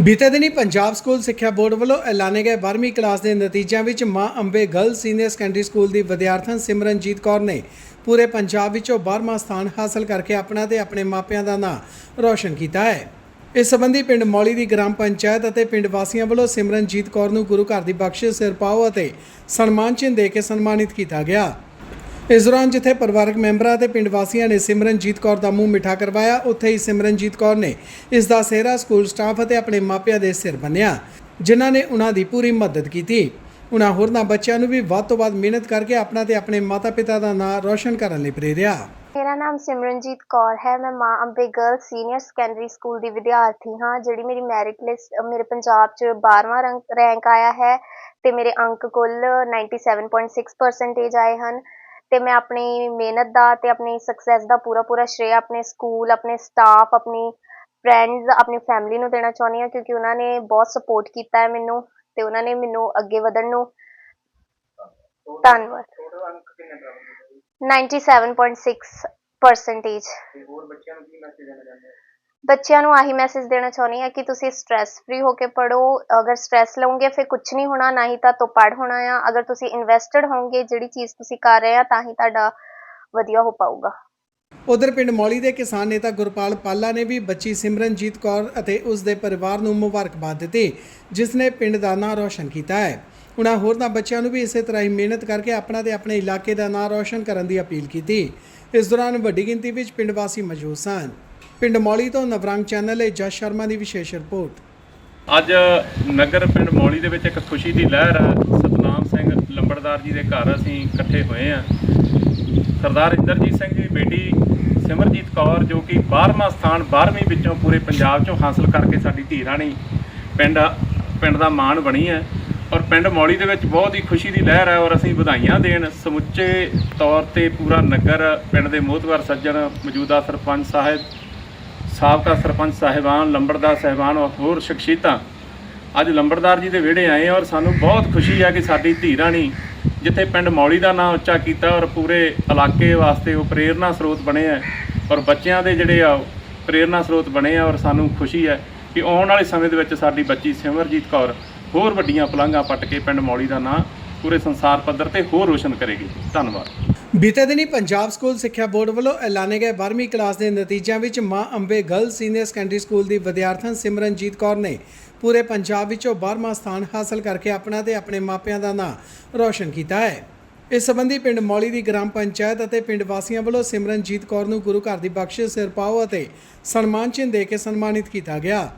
ਬੀਤੇ ਦਿਨੀ ਪੰਜਾਬ ਸਕੂਲ ਸਿੱਖਿਆ ਬੋਰਡ ਵੱਲੋਂ ਐਲਾਨੇ ਗਏ 12ਵੀਂ ਕਲਾਸ ਦੇ ਨਤੀਜਿਆਂ ਵਿੱਚ Maa Ambe girl senior secondary school ਦੀ ਵਿਦਿਆਰਥਣ ਸਿਮਰਨਜੀਤ ਕੌਰ ਨੇ ਪੂਰੇ ਪੰਜਾਬ ਵਿੱਚੋਂ 12ਵਾਂ ਸਥਾਨ ਹਾਸਲ ਕਰਕੇ ਆਪਣਾ ਤੇ ਆਪਣੇ ਮਾਪਿਆਂ ਦਾ ਨਾਂ ਰੌਸ਼ਨ ਕੀਤਾ ਹੈ। ਇਸ ਸੰਬੰਧੀ ਪਿੰਡ ਮੌਲੀ ਦੀ ਗ੍ਰਾਮ ਪੰਚਾਇਤ ਅਤੇ ਪਿੰਡ ਵਾਸੀਆਂ ਵੱਲੋਂ ਸਿਮਰਨਜੀਤ ਕੌਰ ਨੂੰ ਗੁਰੂ ਘਰ ਦੀ ਬਖਸ਼ਿਸ਼, ਸਿਰ ਪਾਓ ਅਤੇ ਸਨਮਾਨ ਚਿੰਨ੍ਹ ਦੇ ਕੇ ਸਨਮਾਨਿਤ ਕੀਤਾ ਗਿਆ। ਇਸ ਦੌਰਾਨ ਜਿੱਥੇ ਪਰਿਵਾਰਕ ਮੈਂਬਰਾਂ ਅਤੇ ਪਿੰਡ ਵਾਸੀਆਂ ਨੇ ਸਿਮਰਨਜੀਤ ਕੌਰ ਦਾ ਮੂੰਹ ਮਿੱਠਾ ਕਰਵਾਇਆ, ਉੱਥੇ ਹੀ ਸਿਮਰਨਜੀਤ ਕੌਰ ਨੇ ਇਸ ਦਾ ਸਿਹਰਾ ਸਕੂਲ ਸਟਾਫ ਅਤੇ ਆਪਣੇ ਮਾਪਿਆਂ ਦੇ ਸਿਰ ਬੰਨਿਆ, ਜਿਨ੍ਹਾਂ ਨੇ ਉਹਨਾਂ ਦੀ ਪੂਰੀ ਮਦਦ ਕੀਤੀ। ਉਹਨਾਂ ਹੋਰਨਾਂ ਬੱਚਿਆਂ ਨੂੰ ਵੀ ਵੱਧ ਤੋਂ ਵੱਧ ਮਿਹਨਤ ਕਰਕੇ ਆਪਣਾ ਤੇ ਆਪਣੇ ਮਾਤਾ-ਪਿਤਾ ਦਾ ਨਾਂ ਰੌਸ਼ਨ ਕਰਨ ਲਈ ਪ੍ਰੇਰਿਆ। ਮੇਰਾ ਨਾਮ ਸਿਮਰਨਜੀਤ ਕੌਰ ਹੈ, ਮੈਂ Maa Ambe girl senior secondary school ਦੀ ਵਿਦਿਆਰਥੀ ਹਾਂ, ਜਿਹੜੀ ਮੇਰੀ ਮੈਰਿਟ ਲਿਸਟ ਮੇਰੇ ਪੰਜਾਬ 'ਚ 12ਵਾਂ ਰੈਂਕ ਰੈਂਕ ਆਇਆ ਹੈ ਤੇ ਮੇਰੇ ਅੰਕ ਕੁੱਲ 97.6% ਆਏ ਹਨ। ਤੇ ਮੈਂ ਆਪਣੀ ਮਿਹਨਤ ਦਾ ਤੇ ਆਪਣੀ ਸਕਸੈਸ ਦਾ ਪੂਰਾ ਪੂਰਾ ਸ਼੍ਰੇਅ ਆਪਣੇ ਸਕੂਲ ਆਪਣੇ ਸਟਾਫ ਆਪਣੀ ਫਰੈਂਡਸ ਆਪਣੀ ਫੈਮਿਲੀ ਨੂੰ ਦੇਣਾ ਚਾਹੁੰਦੀ ਹਾਂ ਕਿਉਂਕਿ ਉਹਨਾਂ ਨੇ ਬਹੁਤ ਸਪੋਰਟ ਕੀਤਾ ਹੈ ਮੈਨੂੰ ਤੇ ਉਹਨਾਂ ਨੇ ਮੈਨੂੰ ਅੱਗੇ ਵਧਣ ਨੂੰ ਧੰਨਵਾਦ। 97.6% ਤੇ ਹੋਰ ਬੱਚਿਆਂ ਨੂੰ ਕੀ ਮੈਸੇਜ ਦੇਣਾ ਚਾਹੁੰਦੇ ਹੋ? ਬੱਚਿਆਂ ਨੂੰ ਆਹੀ ਮੈਸੇਜ ਦੇਣਾ ਚਾਹੁੰਦੀ ਹਾਂ ਕਿ ਤੁਸੀਂ ਸਟ੍ਰੈਸ ਫ੍ਰੀ ਹੋ ਕੇ ਪੜੋ ਅਗਰ ਸਟ੍ਰੈਸ ਲਓਗੇ ਫਿਰ ਕੁਝ ਨਹੀਂ ਹੋਣਾ, ਨਾ ਹੀ ਤਾਂ ਤੋਪੜ ਹੋਣਾ ਆ। ਅਗਰ ਤੁਸੀਂ ਇਨਵੈਸਟਡ ਹੋਵੋਗੇ, ਜਿਹੜੀ ਚੀਜ਼ ਤੁਸੀਂ ਕਰ ਰਹੇ ਆ, ਤਾਂ ਹੀ ਤੁਹਾਡਾ ਵਧੀਆ ਹੋ ਪਾਊਗਾ। ਉਧਰ ਪਿੰਡ ਮੌਲੀ ਦੇ ਕਿਸਾਨ ਨੇਤਾ ਗੁਰਪਾਲ ਪਾਲਾ ਨੇ ਵੀ ਬੱਚੀ ਸਿਮਰਨਜੀਤ ਕੌਰ ਅਤੇ ਉਸ ਦੇ ਪਰਿਵਾਰ ਨੂੰ ਮੁਬਾਰਕਬਾਦ ਦਿੱਤੀ, ਜਿਸ ਨੇ ਪਿੰਡ ਦਾ ਨਾਂ ਰੋਸ਼ਨ ਕੀਤਾ ਹੈ। ਉਹਨਾਂ ਹੋਰਨਾਂ ਬੱਚਿਆਂ ਨੂੰ ਵੀ ਇਸੇ ਤਰ੍ਹਾਂ ਹੀ ਮਿਹਨਤ ਕਰਕੇ ਆਪਣਾ ਤੇ ਆਪਣੇ ਇਲਾਕੇ ਦਾ ਨਾਂ ਰੋਸ਼ਨ ਕਰਨ ਦੀ ਅਪੀਲ ਕੀਤੀ। ਇਸ ਦੌਰਾਨ ਵੱਡੀ ਗਿਣਤੀ ਵਿੱਚ ਪਿੰਡ ਵਾਸੀ ਮੌਜੂਦ ਸਨ। ਪਿੰਡ ਮੌਲੀ ਤੋਂ ਨਵਰੰਗ ਚੈਨਲ ਲਈ ਜਸ ਸ਼ਰਮਾ ਦੀ ਵਿਸ਼ੇਸ਼ ਰਿਪੋਰਟ। ਅੱਜ ਨਗਰ ਪਿੰਡ ਮੌਲੀ ਦੇ ਵਿੱਚ ਇੱਕ ਖੁਸ਼ੀ ਦੀ ਲਹਿਰ ਹੈ ਸਤਨਾਮ ਸਿੰਘ ਲੰਬੜਦਾਰ ਜੀ ਦੇ ਘਰ ਅਸੀਂ ਇਕੱਠੇ ਹੋਏ ਆ। ਸਰਦਾਰ ਇੰਦਰਜੀਤ ਸਿੰਘ ਦੀ ਬੇਟੀ ਸਿਮਰਜੀਤ ਕੌਰ, ਜੋ ਕਿ 12ਵਾਂ ਸਥਾਨ 12ਵੀਂ ਵਿੱਚੋਂ ਪੂਰੇ ਪੰਜਾਬ 'ਚੋਂ ਹਾਸਲ ਕਰਕੇ ਸਾਡੀ ਧੀ ਰਾਣੀ ਪਿੰਡ ਪਿੰਡ ਦਾ ਮਾਣ ਬਣੀ ਹੈ। ਔਰ ਪਿੰਡ ਮੌਲੀ ਦੇ ਵਿੱਚ ਬਹੁਤ ਹੀ ਖੁਸ਼ੀ ਦੀ ਲਹਿਰ ਹੈ ਔਰ ਅਸੀਂ ਵਧਾਈਆਂ ਦੇਣ। ਸਮੁੱਚੇ ਤੌਰ ਤੇ ਪੂਰਾ ਨਗਰ ਪਿੰਡ ਦੇ ਮੋਹਤਵਰ ਸੱਜਣ ਮੌਜੂਦਾ ਸਰਪੰਚ ਸਾਹਿਬ ਸਾਬਕਾ ਸਰਪੰਚ ਸਾਹਿਬਾਨ, ਲੰਬੜਦਾਰ ਸਾਹਿਬਾਨ ਔਰ ਹੋਰ ਸ਼ਖਸੀਅਤਾਂ। ਅੱਜ ਲੰਬੜਦਾਰ ਜੀ ਦੇ ਵਿਹੜੇ ਆਏ ਔਰ ਸਾਨੂੰ ਬਹੁਤ ਖੁਸ਼ੀ ਆ ਕਿ ਸਾਡੀ ਧੀ ਰਾਣੀ, ਜਿੱਥੇ ਪਿੰਡ ਮੌਲੀ ਦਾ ਨਾਮ ਉੱਚਾ ਕੀਤਾ ਔਰ ਪੂਰੇ ਇਲਾਕੇ ਵਾਸਤੇ ਉਹ ਪ੍ਰੇਰਨਾ ਸਰੋਤ ਬਣੇ ਆ ਔਰ ਬੱਚਿਆਂ ਦੇ ਜਿਹੜੇ ਆ ਪ੍ਰੇਰਨਾ ਸਰੋਤ ਬਣੇ ਆ ਔਰ ਸਾਨੂੰ ਖੁਸ਼ੀ ਹੈ ਕਿ ਆਉਣ ਵਾਲੇ ਸਮੇਂ ਦੇ ਵਿੱਚ ਸਾਡੀ ਬੱਚੀ ਸਿਮਰਜੀਤ ਕੌਰ ਹੋਰ ਵੱਡੀਆਂ ਪਲਾਂਘਾਂ ਪੱਟ ਕੇ ਪਿੰਡ ਮੌਲੀ ਦਾ ਨਾਂ ਪੂਰੇ ਸੰਸਾਰ ਪੱਧਰ ਤੇ ਹੋਰ ਰੋਸ਼ਨ ਕਰੇਗੀ। ਧੰਨਵਾਦ। ਬੀਤੇ ਦਿਨੀ ਪੰਜਾਬ ਸਕੂਲ ਸਿੱਖਿਆ ਬੋਰਡ ਵੱਲੋਂ ਐਲਾਨੇ ਗਏ 12ਵੀਂ ਕਲਾਸ ਦੇ ਨਤੀਜਿਆਂ ਵਿੱਚ Maa Ambe girl senior secondary school ਦੀ ਵਿਦਿਆਰਥਣ ਸਿਮਰਨਜੀਤ ਕੌਰ ਨੇ ਪੂਰੇ ਪੰਜਾਬ ਵਿੱਚੋਂ 12ਵਾਂ ਸਥਾਨ ਹਾਸਲ ਕਰਕੇ ਆਪਣਾ ਤੇ ਆਪਣੇ ਮਾਪਿਆਂ ਦਾ ਨਾਂ ਰੌਸ਼ਨ ਕੀਤਾ ਹੈ। ਇਸ ਸੰਬੰਧੀ ਪਿੰਡ ਮੌਲੀ ਦੀ ਗ੍ਰਾਮ ਪੰਚਾਇਤ ਅਤੇ ਪਿੰਡ ਵਾਸੀਆਂ ਵੱਲੋਂ ਸਿਮਰਨਜੀਤ ਕੌਰ ਨੂੰ ਗੁਰੂ ਘਰ ਦੀ ਬਖਸ਼ਿਸ਼, ਸਿਰ ਪਾਓ ਅਤੇ ਸਨਮਾਨ ਚਿੰਨ੍ਹ ਦੇ ਕੇ ਸਨਮਾਨਿਤ ਕੀਤਾ ਗਿਆ।